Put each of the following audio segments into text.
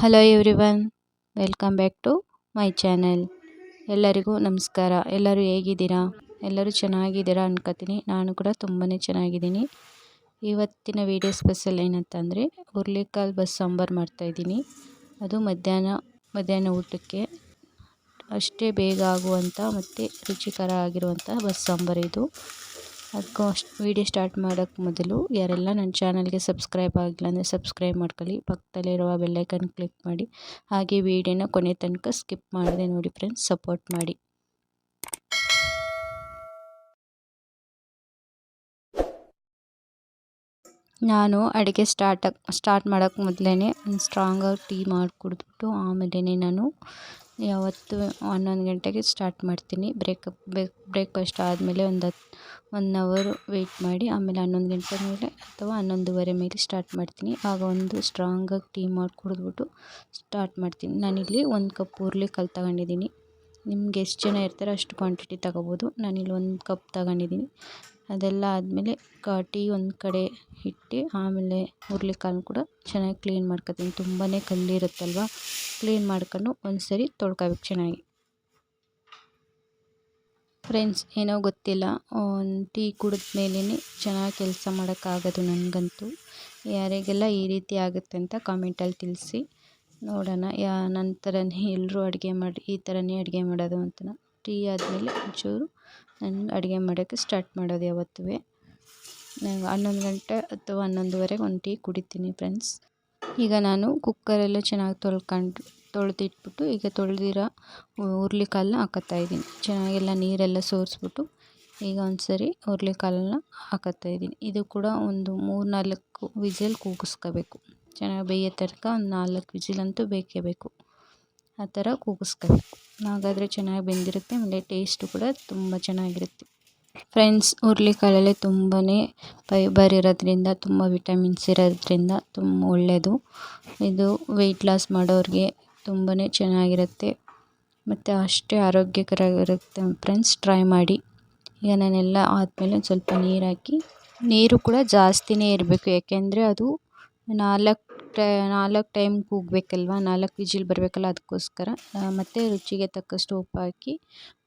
Hello everyone welcome back to my channel ಎಲ್ಲರಿಗೂ ನಮಸ್ಕಾರ. ಎಲ್ಲರೂ ಹೇಗಿದ್ದೀರಾ? ಎಲ್ಲರೂ ಚೆನ್ನಾಗಿದ್ದೀರಾ ಅನ್ಕೋತೀನಿ. ನಾನು ಕೂಡ ತುಂಬಾ ಚೆನ್ನಾಗಿದ್ದೀನಿ. ಇವತ್ತಿನ ವೀಡಿಯೋ ಸ್ಪೆಷಲ್ ಏನಂತಂದರೆ ಹುರ್ಲಿಕಾಳು ಬಸ್ ಸಾಂಬಾರು ಮಾಡ್ತಾಯಿದ್ದೀನಿ ಅದು ಮಧ್ಯಾಹ್ನ ಮಧ್ಯಾಹ್ನ ಊಟಕ್ಕೆ ಅಷ್ಟೇ ಬೇಗ ಆಗುವಂಥ ಮತ್ತು ರುಚಿಕರ ಆಗಿರುವಂಥ ಬಸ್ ಸಾಂಬಾರು ಇದು. ಅದಕ್ಕೂ ಅಷ್ಟು ವೀಡಿಯೋ ಸ್ಟಾರ್ಟ್ ಮಾಡೋಕ್ಕೆ ಮೊದಲು ಯಾರೆಲ್ಲ ನನ್ನ ಚಾನಲ್ಗೆ ಸಬ್ಸ್ಕ್ರೈಬ್ ಆಗಿಲ್ಲ ಅಂದರೆ ಸಬ್ಸ್ಕ್ರೈಬ್ ಮಾಡ್ಕೊಳ್ಳಿ. ಪಕ್ಕದಲ್ಲಿರುವ ಬೆಲ್ಲೈಕನ್ ಕ್ಲಿಕ್ ಮಾಡಿ. ಹಾಗೆ ವೀಡಿಯೋನ ಕೊನೆ ತನಕ ಸ್ಕಿಪ್ ಮಾಡಿದೆ ನೋಡಿ ಫ್ರೆಂಡ್ಸ್, ಸಪೋರ್ಟ್ ಮಾಡಿ. ನಾನು ಅಡುಗೆ ಸ್ಟಾರ್ಟ್ ಸ್ಟಾರ್ಟ್ ಮಾಡೋಕ್ಕೆ ಮೊದಲೇ ಒಂದು ಸ್ಟ್ರಾಂಗಾಗಿ ಟೀ ಮಾಡಿ ಕುಡಿದ್ಬಿಟ್ಟು ಆಮೇಲೆ ನಾನು ಯಾವತ್ತು ಹನ್ನೊಂದು ಗಂಟೆಗೆ ಸ್ಟಾರ್ಟ್ ಮಾಡ್ತೀನಿ. ಬ್ರೇಕಪ್ ಬ್ರೇಕ್ ಬ್ರೇಕ್ಫಾಸ್ಟ್ ಆದಮೇಲೆ ಒಂದು ಹತ್ತು ಒನ್ ಅವರು ವೆಯ್ಟ್ ಮಾಡಿ ಆಮೇಲೆ ಹನ್ನೊಂದು ಗಂಟೆ ಮೇಲೆ ಅಥವಾ ಹನ್ನೊಂದುವರೆ ಮೇಲೆ ಸ್ಟಾರ್ಟ್ ಮಾಡ್ತೀನಿ. ಆಗ ಒಂದು ಸ್ಟ್ರಾಂಗಾಗಿ ಟೀ ಮಾಡಿ ಕುಡಿದ್ಬಿಟ್ಟು ಸ್ಟಾರ್ಟ್ ಮಾಡ್ತೀನಿ. ನಾನಿಲ್ಲಿ ಒಂದು ಕಪ್ ಹುರ್ಳಿಕಾಳು ತಗೊಂಡಿದ್ದೀನಿ. ನಿಮ್ಗೆ ಎಷ್ಟು ಜನ ಇರ್ತಾರೆ ಅಷ್ಟು ಕ್ವಾಂಟಿಟಿ ತಗೋಬೋದು. ನಾನಿಲ್ಲಿ ಒಂದು ಕಪ್ ತಗೊಂಡಿದ್ದೀನಿ. ಅದೆಲ್ಲ ಆದಮೇಲೆ ಕ ಟೀ ಒಂದು ಕಡೆ ಇಟ್ಟು ಆಮೇಲೆ ಹುರ್ಳಿಕಾಳನ್ನ ಕೂಡ ಚೆನ್ನಾಗಿ ಕ್ಲೀನ್ ಮಾಡ್ಕೊಳ್ತೀನಿ ತುಂಬಾ ಕಲ್ಲಿರುತ್ತಲ್ವ? ಕ್ಲೀನ್ ಮಾಡ್ಕೊಂಡು ಒಂದು ಸರಿ ತೊಳ್ಕೊಳ್ಬೇಕು ಚೆನ್ನಾಗಿ. ಫ್ರೆಂಡ್ಸ್ ಏನೋ ಗೊತ್ತಿಲ್ಲ. ಒಂದು ಟೀ ಕುಡಿದ ಮೇಲೇ ಚೆನ್ನಾಗಿ ಕೆಲಸ ಮಾಡೋಕ್ಕಾಗೋದು ನನಗಂತೂ. ಯಾರಿಗೆಲ್ಲ ಈ ರೀತಿ ಆಗುತ್ತೆ ಅಂತ ಕಾಮೆಂಟಲ್ಲಿ ತಿಳಿಸಿ. ನೋಡೋಣ, ಯಾ ನನ್ನ ಥರನೇ ಎಲ್ಲರೂ ಅಡುಗೆ ಮಾಡಿ, ಈ ಥರನೇ ಅಡುಗೆ ಮಾಡೋದು ಅಂತ ಟೀ ಆದಮೇಲೆ ಒಂಚೂರು ನಾನು ಅಡುಗೆ ಮಾಡೋಕ್ಕೆ ಸ್ಟಾರ್ಟ್ ಮಾಡೋದು ಯಾವತ್ತೂ ನಾನು ಹನ್ನೊಂದು ಗಂಟೆ ಅಥವಾ ಹನ್ನೊಂದುವರೆಗೆ ಒಂದು ಟೀ ಕುಡಿತೀನಿ ಫ್ರೆಂಡ್ಸ್ ಈಗ ನಾನು ಕುಕ್ಕರೆಲ್ಲ ಚೆನ್ನಾಗಿ ತೊಳ್ಕೊಂಡು, ತೊಳೆದಿಟ್ಬಿಟ್ಟು ಈಗ ತೊಳೆದಿರೋ ಹಾಕತ್ತಾ ಹಾಕತ್ತಾಯಿದ್ದೀನಿ ಚೆನ್ನಾಗೆಲ್ಲ ನೀರೆಲ್ಲ ಸೋರಿಸ್ಬಿಟ್ಟು ಈಗ ಒಂದು ಸರಿ ಹಾಕತ್ತಾ ಹಾಕತ್ತಾಯಿದ್ದೀನಿ ಇದು ಕೂಡ ಒಂದು ಮೂರು ನಾಲ್ಕು ವಿಸಿಲ್ ಕೂಗಿಸ್ಕೋಬೇಕು. ಚೆನ್ನಾಗಿ ಬೇಯೋ ತನಕ ಒಂದು ನಾಲ್ಕು ಅಂತೂ ಬೇಕೇ ಬೇಕು. ಆ ಥರ ಕೂಗಿಸ್ಕೋಬೇಕು. ಹಾಗಾದರೆ ಚೆನ್ನಾಗಿ ಬೆಂದಿರುತ್ತೆ, ಆಮೇಲೆ ಟೇಸ್ಟು ಕೂಡ ತುಂಬ ಚೆನ್ನಾಗಿರುತ್ತೆ. ಫ್ರೆಂಡ್ಸ್ ಹುರ್ಳಿಕಾಳಲ್ಲಿ ತುಂಬಾ ಫೈಬರ್ ಇರೋದ್ರಿಂದ, ತುಂಬ ವಿಟಮಿನ್ಸ್ ಇರೋದ್ರಿಂದ ತುಂಬ ಒಳ್ಳೆಯದು ಇದು ವೆಯ್ಟ್ ಲಾಸ್ ಮಾಡೋರಿಗೆ ತುಂಬಾ ಚೆನ್ನಾಗಿರುತ್ತೆ. ಮತ್ತು ಅಷ್ಟೇ ಆರೋಗ್ಯಕರವಾಗಿರುತ್ತೆ. ಫ್ರೆಂಡ್ಸ್ ಟ್ರೈ ಮಾಡಿ. ಈಗ ನಾನೆಲ್ಲ ಆದಮೇಲೆ ಒಂದು ಸ್ವಲ್ಪ ನೀರು ಹಾಕಿ, ನೀರು ಕೂಡ ಜಾಸ್ತಿನೇ ಇರಬೇಕು. ಯಾಕೆಂದರೆ ಅದು ನಾಲ್ಕು ಟೈ, ನಾಲ್ಕು ಟೈಮ್ ಕೂಗಬೇಕಲ್ವ, ನಾಲ್ಕು ವಿಜಿಲ್ ಬರಬೇಕಲ್ಲ ಅದಕ್ಕೋಸ್ಕರ. ಮತ್ತು ರುಚಿಗೆ ತಕ್ಕಷ್ಟು ಉಪ್ಪು ಹಾಕಿ,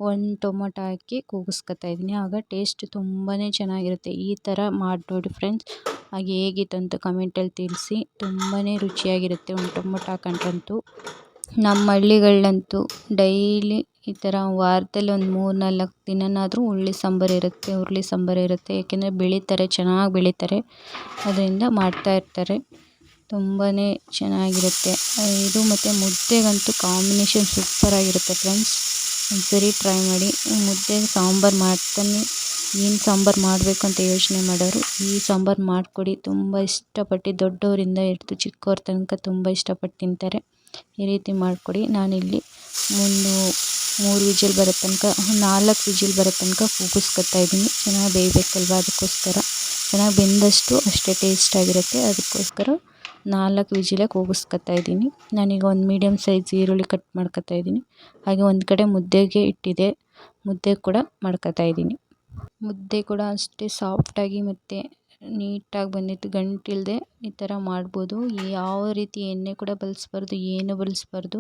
ಒಂದು ಟೊಮೊಟೊ ಹಾಕಿ ಕೂಗಿಸ್ಕೊತಾ ಇದ್ದೀನಿ. ಆಗ ಟೇಸ್ಟ್ ತುಂಬಾ ಚೆನ್ನಾಗಿರುತ್ತೆ. ಈ ಥರ ಮಾಡಿ ನೋಡಿ ಫ್ರೆಂಡ್ಸ್ ಹಾಗೆ ಹೇಗಿತ್ತು ಅಂತ ಕಮೆಂಟಲ್ಲಿ ತಿಳಿಸಿ. ತುಂಬಾ ರುಚಿಯಾಗಿರುತ್ತೆ ಒಂದು ಟೊಮೊಟೊ ಹಾಕೊಂಡ್ರಂತೂ. ನಮ್ಮ ಹಳ್ಳಿಗಳಂತೂ ಡೈಲಿ ಈ ಥರ ವಾರದಲ್ಲಿ ಒಂದು ಮೂರು ನಾಲ್ಕು ದಿನನಾದರೂ ಹುಳ್ಳಿ ಸಾಂಬಾರು ಇರುತ್ತೆ, ಹುರುಳಿ ಸಾಂಬಾರು ಇರುತ್ತೆ. ಏಕೆಂದರೆ ಬೆಳೀತಾರೆ, ಚೆನ್ನಾಗಿ ಬೆಳೀತಾರೆ. ಅದರಿಂದ ಮಾಡ್ತಾಯಿರ್ತಾರೆ ತುಂಬಾ ಚೆನ್ನಾಗಿರುತ್ತೆ. ಇದು ಮತ್ತು ಮುದ್ದೆಗಂತೂ ಕಾಂಬಿನೇಷನ್ ಸೂಪರಾಗಿರುತ್ತೆ ಫ್ರೆಂಡ್ಸ್ ಒಂದು ಸರಿ ಟ್ರೈ ಮಾಡಿ. ಮುದ್ದೆ ಸಾಂಬಾರು ಮಾಡ್ತಾನೆ, ಏನು ಸಾಂಬಾರು ಮಾಡಬೇಕು ಅಂತ ಯೋಚನೆ ಮಾಡೋರು, ಈ ಸಾಂಬಾರು ಮಾಡಿಕೊಡಿ. ತುಂಬ ಇಷ್ಟಪಟ್ಟು ದೊಡ್ಡವರಿಂದ ಹಿಡ್ದು ಚಿಕ್ಕವ್ರ ತನಕ ತುಂಬ ಇಷ್ಟಪಟ್ಟು ತಿಂತಾರೆ. ಈ ರೀತಿ ಮಾಡಿಕೊಡಿ. ನಾನಿಲ್ಲಿ ಒಂದು ಮೂರು ವಿಜಿಲ್ ಬರೋ ತನಕ, ನಾಲ್ಕು ವಿಜಿಲ್ ಬರೋ ತನಕ ಕೂಗಿಸ್ಕೊತಾ ಇದ್ದೀನಿ. ಚೆನ್ನಾಗಿ ಬೇಯಬೇಕಲ್ವ ಅದಕ್ಕೋಸ್ಕರ. ಚೆನ್ನಾಗಿ ಬೆಂದಷ್ಟು ಅಷ್ಟೇ ಟೇಸ್ಟಾಗಿರುತ್ತೆ ಅದಕ್ಕೋಸ್ಕರ ನಾಲ್ಕು ವಿಜಿಲೇ ಕೂಗಿಸ್ಕೊತಾ ಇದ್ದೀನಿ. ನಾನೀಗ ಒಂದು ಮೀಡಿಯಮ್ ಸೈಜ್ ಈರುಳ್ಳಿ ಕಟ್ ಮಾಡ್ಕೊತಾ ಇದ್ದೀನಿ. ಹಾಗೆ ಒಂದು ಕಡೆ ಮುದ್ದೆಗೆ ಇಟ್ಟಿದೆ. ಮುದ್ದೆ ಕೂಡ ಮಾಡ್ಕೊತಾ ಇದ್ದೀನಿ. ಮುದ್ದೆ ಕೂಡ ಅಷ್ಟೇ ಸಾಫ್ಟಾಗಿ ಮತ್ತು ನೀಟಾಗಿ ಬಂದಿತ್ತು. ಗಂಟಿಲ್ಲದೆ ಈ ಥರ ಮಾಡ್ಬೋದು. ಯಾವ ರೀತಿ ಎಣ್ಣೆ ಕೂಡ ಬಳಸ್ಬಾರ್ದು, ಏನು ಬಳಸ್ಬಾರ್ದು.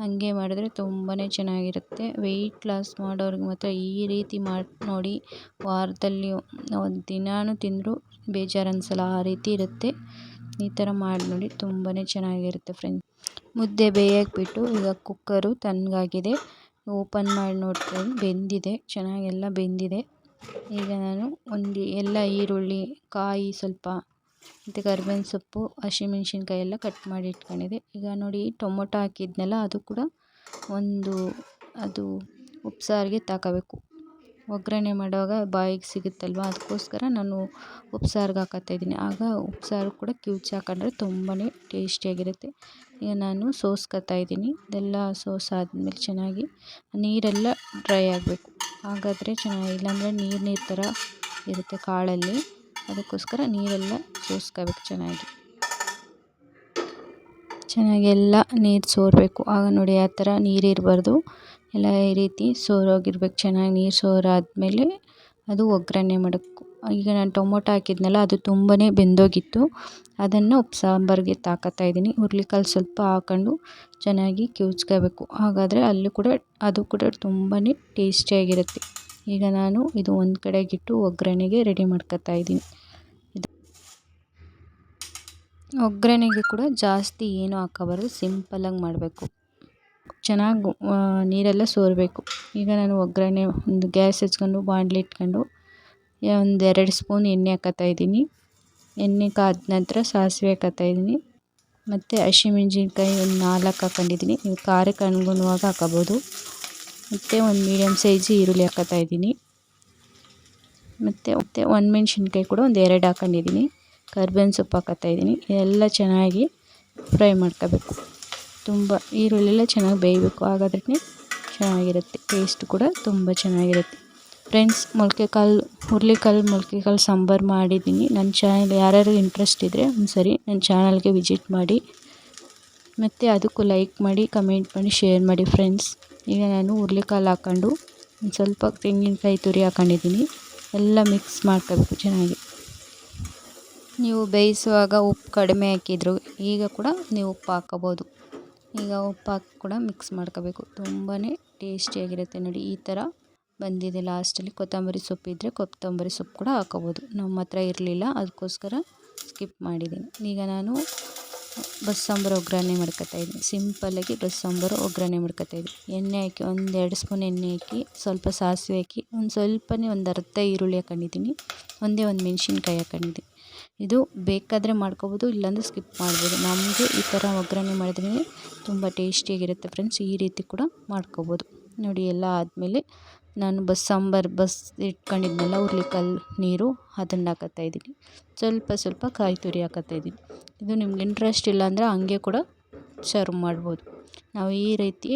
ಹಾಗೆ ಮಾಡಿದ್ರೆ ತುಂಬಾ ಚೆನ್ನಾಗಿರುತ್ತೆ. ವೆಯ್ಟ್ ಲಾಸ್ ಮಾಡೋರಿಗೆ ಮಾತ್ರ ಈ ರೀತಿ ಮಾಡಿ, ನೋಡಿ ವಾರದಲ್ಲಿ ಒಂದು ದಿನಾನೂ ತಿಂದರೂ ಬೇಜಾರು ಅನಿಸಲ್ಲ. ಆ ರೀತಿ ಇರುತ್ತೆ. ಈ ಥರ ಮಾಡಿ ನೋಡಿ ತುಂಬಾ ಚೆನ್ನಾಗಿರುತ್ತೆ ಫ್ರೆಂಡ್ಸ್. ಮುದ್ದೆ ಬೇಯಕ್ಕೆ ಬಿಟ್ಟು ಈಗ ಕುಕ್ಕರು ತಣ್ಣಗಾಗಿದೆ ಓಪನ್ ಮಾಡಿ ನೋಡ್ತೀನಿ ಬೆಂದಿದೆ. ಚೆನ್ನಾಗೆಲ್ಲ ಬೆಂದಿದೆ. ಈಗ ನಾನು ಒಂದು ಎಲ್ಲ ಈರುಳ್ಳಿ, ಕಾಯಿ ಸ್ವಲ್ಪ, ಮತ್ತು ಕರ್ಬೇವಿನ ಸೊಪ್ಪು ಹಸಿಮೆಣ್ಸಿನ್ಕಾಯಿ ಎಲ್ಲ ಕಟ್ ಮಾಡಿ ಇಟ್ಕೊಂಡಿದ್ದೆ. ಈಗ ನೋಡಿ ಟೊಮೊಟೊ ಹಾಕಿದ್ನಲ್ಲ, ಅದು ಕೂಡ ಒಂದು, ಅದು ಉಪ್ಸಾರಿಗೆ ತಗೋಬೇಕು ಒಗ್ಗರಣೆ ಮಾಡುವಾಗ ಬಾಯಿಗೆ ಸಿಗುತ್ತಲ್ವ? ಅದಕ್ಕೋಸ್ಕರ ನಾನು ಉಪ್ಸಾರಿಗೆ ಹಾಕತ್ತಾ ಇದ್ದೀನಿ. ಆಗ ಉಪ್ಸಾರು ಕೂಡ ಕಿವುಚಿ ಹಾಕೊಂಡ್ರೆ ತುಂಬಾ ಟೇಸ್ಟಿಯಾಗಿರುತ್ತೆ. ಈಗ ನಾನು ಸೋಸ್ಕೊಳ್ತಾ ಇದ್ದೀನಿ. ಇದೆಲ್ಲ ಸೋಸಾದ್ಮೇಲೆ ಚೆನ್ನಾಗಿ ನೀರೆಲ್ಲ ಡ್ರೈ ಆಗಬೇಕು. ಹಾಗಾದರೆ ಚೆನ್ನಾಗಿ, ಇಲ್ಲಾಂದರೆ ನೀರು ನೀರು ಥರ ಇರುತ್ತೆ ಕಾಳಲ್ಲಿ. ಅದಕ್ಕೋಸ್ಕರ ನೀರೆಲ್ಲ ಸೋಸ್ಕೋಬೇಕು ಚೆನ್ನಾಗಿ. ಚೆನ್ನಾಗಿ ಎಲ್ಲ ನೀರು ಸೋರಬೇಕು. ಆಗ ನೋಡಿ ಆ ಥರ ನೀರು ಇರಬಾರ್ದು. ಎಲ್ಲ ಈ ರೀತಿ ಸೋರೋಗಿರ್ಬೇಕು. ಚೆನ್ನಾಗಿ ನೀರು ಸೋರಾದಮೇಲೆ ಅದು ಒಗ್ಗರಣೆ ಮಾಡೋಕ್ಕೆ ಈಗ ನಾನು ಟೊಮೊಟೊ ಹಾಕಿದ್ನಲ್ಲ, ಅದು ತುಂಬಾ ಬೆಂದೋಗಿತ್ತು. ಅದನ್ನು ಉಪ್ಪು, ಸಾಂಬಾರಿಗೆ ತಾಕತ್ತಾ ಇದ್ದೀನಿ. ಹುರ್ಳಿಕಾಳು ಸ್ವಲ್ಪ ಹಾಕೊಂಡು ಚೆನ್ನಾಗಿ ಕಿವುಚ್ಕೋಬೇಕು. ಹಾಗಾದರೆ ಅಲ್ಲಿ ಕೂಡ, ಅದು ಕೂಡ ತುಂಬಾ ಟೇಸ್ಟಿಯಾಗಿರುತ್ತೆ. ಈಗ ನಾನು ಇದು ಒಂದು ಕಡೆಗಿಟ್ಟು ಒಗ್ಗರಣೆಗೆ ರೆಡಿ ಮಾಡ್ಕೊತಾ ಇದ್ದೀನಿ. ಇದು ಒಗ್ಗರಣೆಗೆ ಕೂಡ ಜಾಸ್ತಿ ಏನು ಹಾಕಬಾರ್ದು, ಸಿಂಪಲ್ಲಾಗಿ ಮಾಡಬೇಕು. ಚೆನ್ನಾಗಿ ನೀರೆಲ್ಲ ಸೋರಬೇಕು. ಈಗ ನಾನು ಒಗ್ಗರಣೆ ಒಂದು ಗ್ಯಾಸ್ ಹಚ್ಕೊಂಡು ಬಾಣಲಿ ಇಟ್ಕೊಂಡು ಒಂದು ಎರಡು ಸ್ಪೂನ್ ಎಣ್ಣೆ ಹಾಕ್ಕೊಳ್ತಾ ಇದ್ದೀನಿ. ಎಣ್ಣೆ ಕಾದ ನಂತರ ಸಾಸಿವೆ ಹಾಕ್ಕೊಳ್ತಾ ಇದ್ದೀನಿ. ಮತ್ತು ಹಸಿಮೆಣ್ಸಿನ್ಕಾಯಿ ಒಂದು ನಾಲ್ಕು ಹಾಕ್ಕೊಂಡಿದ್ದೀನಿ ನೀವು ಖಾರಕ್ಕೆ ಅನುಗುಣವಾಗಿ ಹಾಕೋಬೋದು. ಮತ್ತು ಒಂದು ಮೀಡಿಯಮ್ ಸೈಜ್ ಈರುಳ್ಳಿ ಹಾಕ್ಕೊಳ್ತಾ ಇದ್ದೀನಿ. ಮತ್ತು ಮತ್ತು ಮೆಣ್ಸಿನ್ಕಾಯಿ ಕೂಡ ಒಂದು ಎರಡು ಹಾಕೊಂಡಿದ್ದೀನಿ. ಕರ್ಬೇವಿನ ಸೊಪ್ಪು ಹಾಕತ್ತಾ ಇದ್ದೀನಿ. ಎಲ್ಲ ಚೆನ್ನಾಗಿ ಫ್ರೈ ಮಾಡ್ಕೋಬೇಕು. ತುಂಬ ಈರುಳ್ಳಿ ಎಲ್ಲ ಚೆನ್ನಾಗಿ ಬೇಯಬೇಕು. ಹಾಗಾದ್ರೆ ಚೆನ್ನಾಗಿರುತ್ತೆ. ಟೇಸ್ಟ್ ಕೂಡ ತುಂಬ ಚೆನ್ನಾಗಿರುತ್ತೆ. ಫ್ರೆಂಡ್ಸ್ ಮೊಳಕೆ ಕಾಳು ಹುರುಳಿಕಾಳು ಮೊಳಕೆ ಕಾಳು ಸಾಂಬಾರು ಮಾಡಿದ್ದೀನಿ. ನನ್ನ ಚಾನಲ್ ಯಾರ್ಯಾರು ಇಂಟ್ರೆಸ್ಟ್ ಇದ್ದರೆ ಒಂದು ಸರಿ ನನ್ನ ಚಾನಲ್ಗೆ ವಿಸಿಟ್ ಮಾಡಿ. ಮತ್ತು ಅದಕ್ಕೂ ಲೈಕ್ ಮಾಡಿ ಕಮೆಂಟ್ ಮಾಡಿ ಶೇರ್ ಮಾಡಿ ಫ್ರೆಂಡ್ಸ್ ಈಗ ನಾನು ಹುರುಳಿಕಾಳು ಹಾಕ್ಕೊಂಡು ಒಂದು ಸ್ವಲ್ಪ ತೆಂಗಿನಕಾಯಿ ತುರಿ ಹಾಕೊಂಡಿದ್ದೀನಿ. ಎಲ್ಲ ಮಿಕ್ಸ್ ಮಾಡ್ಕೋಬೇಕು ಚೆನ್ನಾಗಿ. ನೀವು ಬೇಯಿಸುವಾಗ ಉಪ್ಪು ಕಡಿಮೆ ಹಾಕಿದ್ರು, ಈಗ ಕೂಡ ನೀವು ಉಪ್ಪು ಹಾಕೋಬೋದು ಈಗ ಉಪ್ಪು ಹಾಕಿ ಕೂಡ ಮಿಕ್ಸ್ ಮಾಡ್ಕೋಬೇಕು. ತುಂಬಾ ಟೇಸ್ಟಿಯಾಗಿರುತ್ತೆ ನೋಡಿ, ಈ ಥರ ಬಂದಿದೆ ಲಾಸ್ಟಲ್ಲಿ ಕೊತ್ತಂಬರಿ ಸೊಪ್ಪು ಇದ್ದರೆ ಕೊತ್ತಂಬರಿ ಸೊಪ್ಪು ಕೂಡ ಹಾಕೋಬೋದು ನಮ್ಮ ಹತ್ರ ಇರಲಿಲ್ಲ, ಅದಕ್ಕೋಸ್ಕರ ಸ್ಕಿಪ್ ಮಾಡಿದ್ದೀನಿ. ಈಗ ನಾನು ಬಸ್ಸಾಂಬಾರು ಒಗ್ಗರಣೆ ಮಾಡ್ಕೊತಾ ಇದ್ದೀನಿ. ಸಿಂಪಲ್ಲಾಗಿ ಬಸ್ಸಾಂಬಾರು ಒಗ್ಗರಣೆ ಮಾಡ್ಕೊತಾ ಇದ್ದೀನಿ. ಎಣ್ಣೆ ಹಾಕಿ ಒಂದು ಎರಡು ಸ್ಪೂನ್ ಎಣ್ಣೆ ಹಾಕಿ, ಸ್ವಲ್ಪ ಸಾಸಿವೆ ಹಾಕಿ, ಒಂದು ಸ್ವಲ್ಪನೇ ಒಂದು ಅರ್ಧ ಈರುಳ್ಳಿ ಹಾಕೊಂಡಿದ್ದೀನಿ. ಒಂದೇ ಒಂದು ಮೆಣಸಿನ್ಕಾಯಿ ಹಾಕೊಂಡಿದ್ದೀನಿ. ಇದು ಬೇಕಾದರೆ ಮಾಡ್ಕೋಬೋದು, ಇಲ್ಲಾಂದರೆ ಸ್ಕಿಪ್ ಮಾಡ್ಬೋದು. ನಮಗೆ ಈ ಥರ ಒಗ್ಗರಣೆ ಮಾಡಿದ್ರೆ ತುಂಬ ಟೇಸ್ಟಿಯಾಗಿರುತ್ತೆ ಫ್ರೆಂಡ್ಸ್ ಈ ರೀತಿ ಕೂಡ ಮಾಡ್ಕೋಬೋದು. ನೋಡಿ, ಎಲ್ಲ ಆದಮೇಲೆ ನಾನು ಬಸ್ ಸಾಂಬಾರು, ಬಸ್ ಇಟ್ಕೊಂಡಿದ್ನಲ್ಲ ಕಲ್ ನೀರು ಅದನ್ನು ಹಾಕತ್ತಾ ಇದ್ದೀನಿ. ಸ್ವಲ್ಪ ಸ್ವಲ್ಪ ಕಾಯಿ ತುರಿ ಹಾಕತ್ತಾ ಇದ್ದೀನಿ. ಇದು ನಿಮ್ಗೆ ಇಂಟ್ರೆಸ್ಟ್ ಇಲ್ಲ ಅಂದರೆ ಹಂಗೆ ಕೂಡ ಸರ್ವ್ ಮಾಡ್ಬೋದು. ನಾವು ಈ ರೀತಿ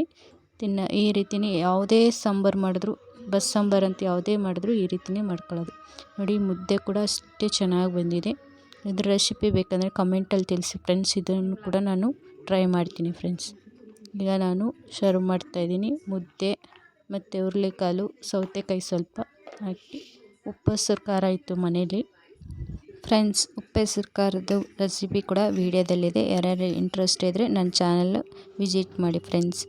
ತಿನ್ನ, ಈ ರೀತಿಯೇ ಯಾವುದೇ ಸಾಂಬಾರು ಮಾಡಿದ್ರು, ಬಸ್ ಸಾಂಬಾರು ಅಂತ ಯಾವುದೇ ಮಾಡಿದ್ರು ಈ ರೀತಿಯೇ ಮಾಡ್ಕೊಳ್ಳೋದು. ನೋಡಿ, ಮುದ್ದೆ ಕೂಡ ಅಷ್ಟೇ ಚೆನ್ನಾಗಿ ಬಂದಿದೆ. ಇದ್ರ ರೆಸಿಪಿ ಬೇಕಂದರೆ ಕಮೆಂಟಲ್ಲಿ ತಿಳಿಸಿ ಫ್ರೆಂಡ್ಸ್ ಇದನ್ನು ಕೂಡ ನಾನು ಟ್ರೈ ಮಾಡ್ತೀನಿ ಫ್ರೆಂಡ್ಸ್ ಈಗ ನಾನು ಸರ್ವ್ ಮಾಡ್ತಾಯಿದ್ದೀನಿ ಮುದ್ದೆ ಮತ್ತು ಹುರುಳಿಕಾಳು, ಸೌತೆಕಾಯಿ ಸ್ವಲ್ಪ ಹಾಕಿ. ಉಪ್ಪು, ಹೆಸ್ರು, ಖಾರ ಇತ್ತು ಮನೇಲಿ. ಫ್ರೆಂಡ್ಸ್ ಉಪ್ಪು, ಹೆಸ್ರು ಖಾರದ್ದು ರೆಸಿಪಿ ಕೂಡ ವೀಡಿಯೋದಲ್ಲಿದೆ. ಯಾರ್ಯಾರು ಇಂಟ್ರೆಸ್ಟ್ ಇದ್ದರೆ ನನ್ನ ಚಾನಲ್ ವಿಸಿಟ್ ಮಾಡಿ ಫ್ರೆಂಡ್ಸ್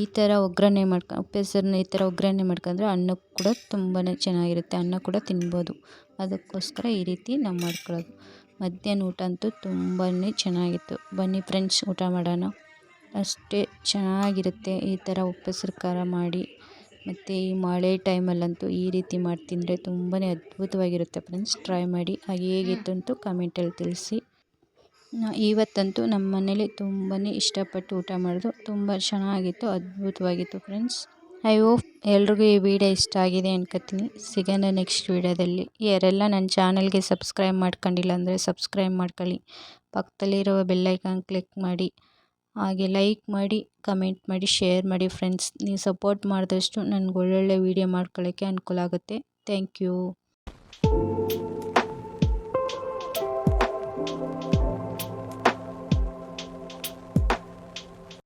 ಈ ಥರ ಒಗ್ಗರಣೆ ಮಾಡ್ಕೊ, ಉಪ್ಪು ಹೆಸರನ್ನ ಈ ಥರ ಒಗ್ಗರಣೆ ಮಾಡ್ಕೊಂಡ್ರೆ ಅನ್ನ ಕೂಡ ತುಂಬಾ ಚೆನ್ನಾಗಿರುತ್ತೆ. ಅನ್ನ ಕೂಡ ತಿನ್ಬೋದು. ಅದಕ್ಕೋಸ್ಕರ ಈ ರೀತಿ ನಾವು ಮಾಡ್ಕೊಳ್ಳೋದು. ಮಧ್ಯಾಹ್ನ ಊಟ ಅಂತೂ ತುಂಬಾ ಚೆನ್ನಾಗಿತ್ತು. ಬನ್ನಿ ಫ್ರೆಂಡ್ಸ್ ಊಟ ಮಾಡೋಣ. ಅಷ್ಟೇ ಚೆನ್ನಾಗಿರುತ್ತೆ ಈ ಥರ ಉಪ್ಪೆಸ್ರು ಖಾರ ಮಾಡಿ. ಮತ್ತು ಈ ಮಳೆ ಟೈಮಲ್ಲಂತೂ ಈ ರೀತಿ ಮಾಡಿ ತಿಂದರೆ ತುಂಬಾ ಅದ್ಭುತವಾಗಿರುತ್ತೆ ಫ್ರೆಂಡ್ಸ್. ಟ್ರೈ ಮಾಡಿ. ಹಾಗೆ ಹೇಗಿತ್ತು ಅಂತೂ ಕಮೆಂಟಲ್ಲಿ ತಿಳಿಸಿ. ಇವತ್ತಂತೂ ನಮ್ಮ ಮನೇಲಿ ತುಂಬಾ ಇಷ್ಟಪಟ್ಟು ಊಟ ಮಾಡಿದ್ರು. ತುಂಬ ಚೆನ್ನಾಗಿತ್ತು ಅದ್ಭುತವಾಗಿತ್ತು ಫ್ರೆಂಡ್ಸ್. ಐ ಹೋಪ್ ಎಲ್ರಿಗೂ ಈ ವಿಡಿಯೋ ಇಷ್ಟ ಆಗಿದೆ ಅನ್ಕೋತೀನಿ. ಸಿಗೋಣ ನೆಕ್ಸ್ಟ್ ವೀಡಿಯೋದಲ್ಲಿ. ಯಾರೆಲ್ಲ ನನ್ನ ಚಾನಲ್ಗೆ ಸಬ್ಸ್ಕ್ರೈಬ್ ಮಾಡ್ಕೊಂಡಿಲ್ಲ ಅಂದರೆ ಸಬ್ಸ್ಕ್ರೈಬ್ ಮಾಡ್ಕೊಳ್ಳಿ. ಪಕ್ಕದಲ್ಲಿರುವ ಬೆಲ್ಲೈಕಾನ್ ಕ್ಲಿಕ್ ಮಾಡಿ. ಹಾಗೆ ಲೈಕ್ ಮಾಡಿ ಕಮೆಂಟ್ ಮಾಡಿ ಶೇರ್ ಮಾಡಿ ಫ್ರೆಂಡ್ಸ್ ನೀವು ಸಪೋರ್ಟ್ ಮಾಡಿದಷ್ಟು ನನಗೆ ಒಳ್ಳೊಳ್ಳೆ ವೀಡಿಯೋ ಮಾಡ್ಕೊಳ್ಳೋಕ್ಕೆ ಅನುಕೂಲ ಆಗುತ್ತೆ. Thank you